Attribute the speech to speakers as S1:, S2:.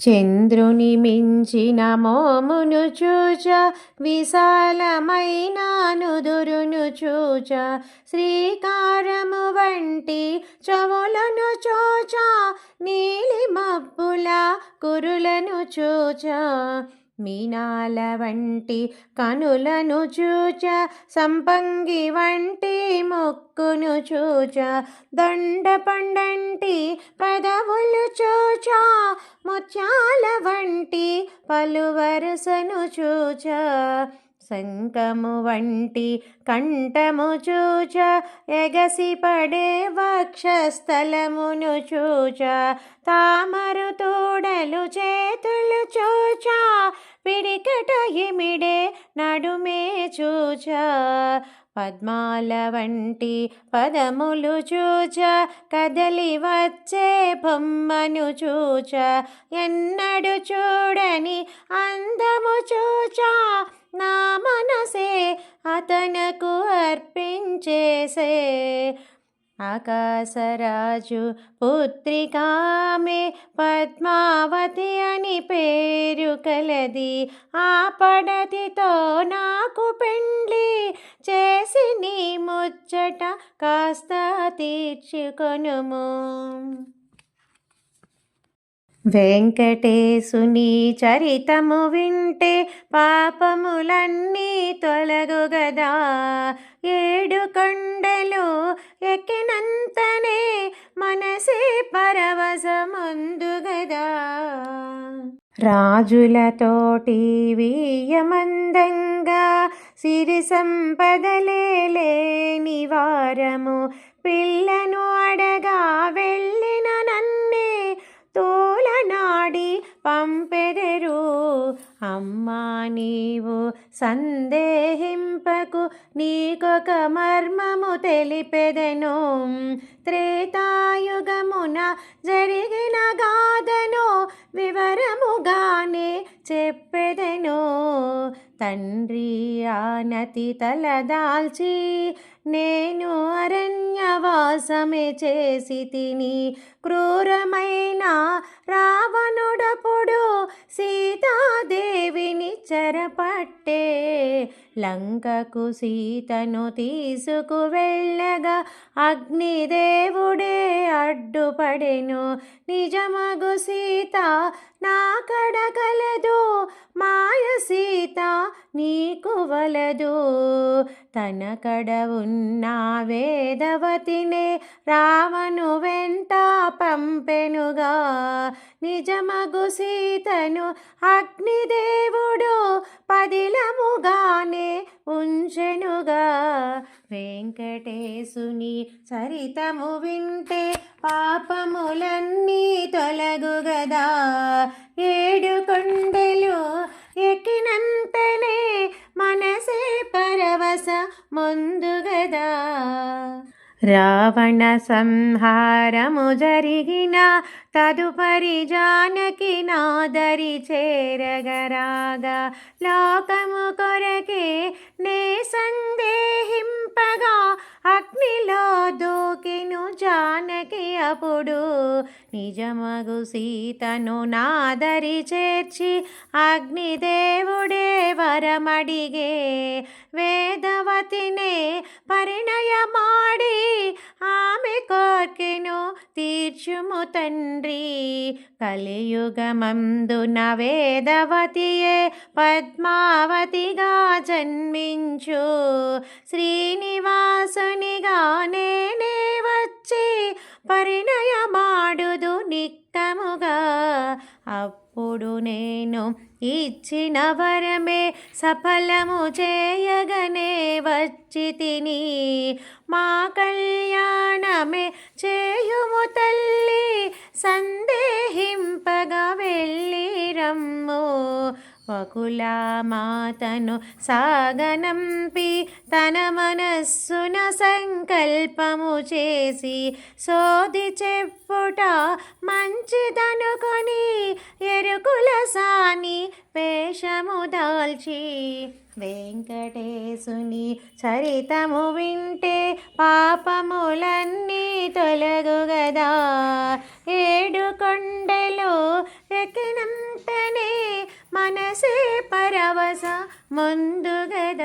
S1: చంద్రుని మించిన మోమును చూచ విశాలమైన నుదురును చూచ. శ్రీకారము వంటి చవులను చూచ నీలి మబ్బుల కురులను చూచ. మీనాల వంటి కనులను చూచ సంపంగి వంటి ముక్కును చూచ. దొండ పండంటి పదవులు చూ ముత్యాల వంటి పలువరుసను చూచ శంఖము వంటి కంఠము చూచ ఎగసి పడే వక్షస్థలమును చూచ తామరు తోడలు చేతులు చూచ పిడికట ఇమిడే నడుమే చూచ పద్మాల వంటి పదములు చూచ కదలి వచ్చే బొమ్మను చూచ ఎన్నడు చూడని అందము చూచ. నా మనసే అతనకు అర్పించేసే. ఆకాశరాజు పుత్రికామె పద్మావతి అని పేరు కలది. ఆ పడతితో నాకు పెండ్లి చేసి నీ ముచ్చట కాస్త తీర్చుకొనుము. వెంకటేశుని చరితము వింటే పాపములన్నీ తొలగుగదా ఏడు కొండలు ఎక్కినంతనే మనసే పరవశముందుగదా రాజులతోటి వీయమందంగా సిరి సంపదలే లేని వారము పిల్ల సందేహింపకు నీకొక మర్మము తెలిపెదెను. త్రేతాయుగమున జరిగిన గాథను వివరముగానే చెప్పెదెను. తండ్రి ఆనతి తలదాల్చి నేను అరణ్యవాసమే చేసి తిని క్రూరమైన రా సీతాదేవిని చెరపట్టే లంకకు సీతను తీసుకు వెళ్ళగా అగ్నిదేవుడే అడ్డుపడెను. నిజమగు సీత నా కడగలదు. మాయ సీత నీకు వలదు. తన కడ ఉన్న వేదవతినే రావణు వెంట పంపెనుగా నిజమగు సీతను అగ్నిదేవుడు పదిలముగానే ఉంచెనుగా. వెంకటేశుని చరితము వింటే పాపములన్నీ తొలగుగదా ఏడు కొండలు ఎక్కినంతనే మనసే పరవశ ముందుగదా రావణ సంహారము జరిగిన తదుపరి జానకి నాదరి చేరగరాగా లోకము కొరకే నే సందేహింపగా అగ్నిలో దూకెను జానకి అప్పుడు నిజమగు సీతను నాదరి చేర్చి అగ్నిదేవుడే వరమడిగే వేదవతినే పరిణయమాడి ఆమె కోర్కెను తీర్చుము తండ్రి. కలియుగమందున వేదవతియే పద్మావతిగా జన్మించు. శ్రీనివాసునిగా నేనే వచ్చి పరిణయమాడుదు నిక్కముగా. అప్పుడు నేను ఇచ్చిన వరమే సఫలము చేయగనే వచ్చి తిని మా కళ్యాణమే చేయుము తల్లి సందేహింపగా వెళ్ళి రమ్ము. వకుల మాతను సాగనంపి తన మనస్సున సంకల్పము చేసి సోది చెప్పుట మంచిదనుకొని ఎరుకుల సాని వేషము దాల్చి వెంకటేశుని చరితము వింటే పాపములన్నీ తొలగుగదా ముందుగదా